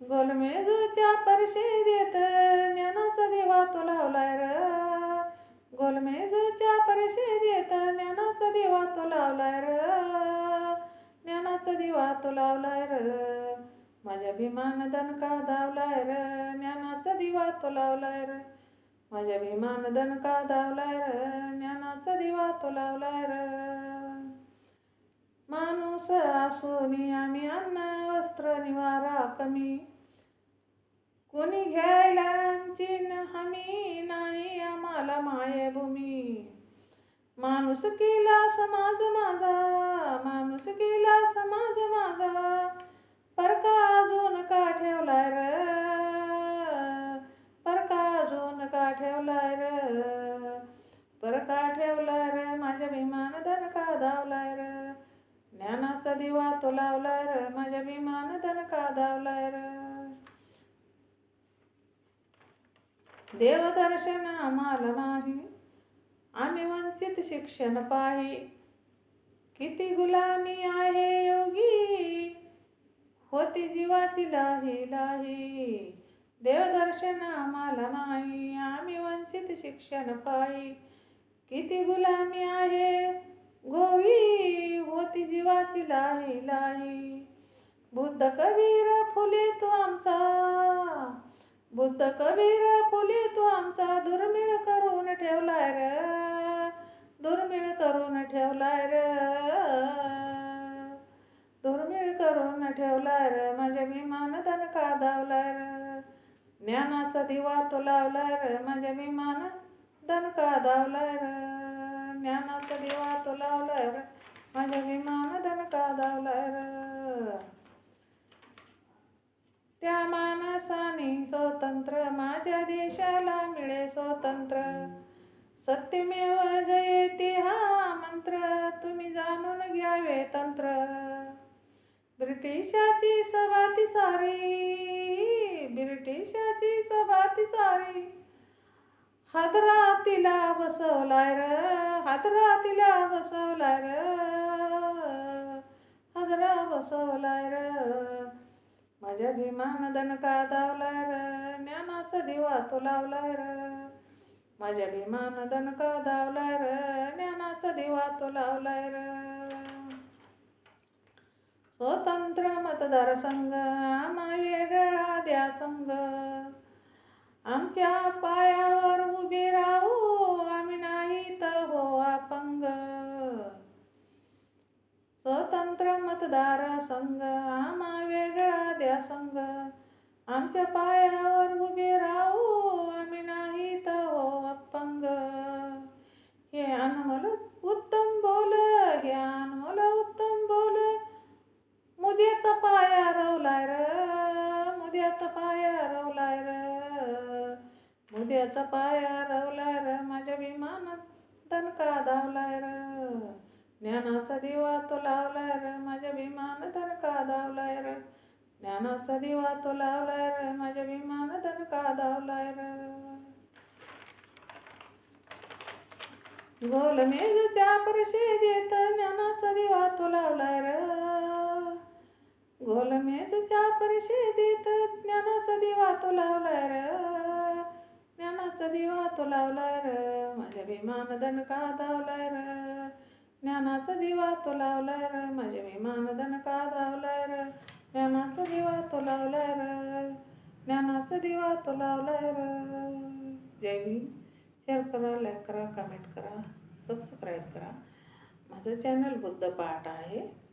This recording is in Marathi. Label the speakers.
Speaker 1: गोलमेजूच्या परशी देत ज्ञानाचा दिवा तो लावलाय र. गोलमेजूच्या परशी देत ज्ञानाचा दिवा तो लावलाय र. ज्ञानाचा दिवा तो लावलाय र. माझ्या भीमान दनका धावलाय र. ज्ञानाचा दिवा तो लावलाय र. माझ्या भीमान दनका धावलाय र. ज्ञानाचा दिवा तो लावलाय र. माणूस असोनी आम्ही अन्न वस्त्र निवारा कमी. कोणी घ्यायला आमची न हमी नाही आम्हाला मायभूमी. माणूस केला समाज माझा माणूस केला समाज माझा. परका अजून का ठेवलाय र? परका अजून का ठेवलाय र? परका ठेवलाय र? माझ्या विमान का धावलाय दिवा तो लावलाय र माझ्या विमान दणका धावलाय र देवदर्शन आम्हाला नाही आम्ही वंचित शिक्षण पाही. किती गुलामी आहे योगी होती जीवाची लाही लाही. देवदर्शन आम्हाला नाही आम्ही वंचित शिक्षण पायी किती गुलामी आहे गोवी होती जीवाची लाही लाही बुद्ध कबीर फुले तो आमचा. बुद्ध कबीर फुले तो आमचा. दुर्मिळ करून ठेवलाय र. दुर्मिळ करून ठेवलाय र. दुर्मिळ करून ठेवलाय र. माझ्या विमान दणका धावलाय र? ज्ञानाचा दिवा तो लावलाय र. माझ्या विमान दणका धावलाय र? ज्ञानात दिवा तो लावलाय र. माझ्या विमान दणका धावलाय र. त्या माणसाने स्वतंत्र माझ्या देशाला मिळे स्वतंत्र. सत्यमेव जयते हा मंत्र तुम्ही जाणून घ्यावे तंत्र. ब्रिटिशाची सभाती सारी ब्रिटिशाची सभाती सारी. हदरा तिला बसवलाय र. हादरा तिला बसवलाय र. हादरा बसवलाय र. माझ्या भीमान दणका दावलाय र. ज्ञानाचा दिवा तो लावलाय र. माझ्या भीमान दणका दावलाय र. ज्ञानाचा दिवा तो लावलाय र. स्वतंत्र मतदारसंघ आम्हा वेगळा द्या संघ. आमच्या पायावर उभी राहू अपंग। स्वतंत्र मतदार संघ आम्हा वेगळा द्या संघ. आमच्या पायावर उभे राहू आम्ही नाही तर हो अपंग. हे अनमोल उत्तम बोल हे अनमोल उत्तम बोल. मुद्याचा पाया रवलाय र मुद्याचा पाया रवलाय र. मुद्याचा पाया रवलाय र माझ्या विमानात दणका धावलाय र? ज्ञानाचा दिवा तो लावलाय र माझ्या विमान दणका धावलाय र? ज्ञानाचा दिवा तो लावलाय र माझ्या विमान दणका धावलाय र? गोल मेघच्या परशे देत ज्ञानाचा दिवा तो लावलाय र? गोल मेजच्या परशे देत ज्ञानाचा दिवा तो लावलाय र? ज्ञानाचा दिवा तो लावलाय र माझ्या विमान दणका धावलाय र? ज्ञानाचा दिवा तो लावलाय र माझ्या विमान दणका धावलाय र? ज्ञानाचा दिवा तो लावलाय र ज्ञानाचा दिवा तो लावलाय र. जय भीम. शेअर करा लाईक करा कमेंट करा सबस्क्राईब करा. माझं चॅनल बुद्ध पाठ आहे.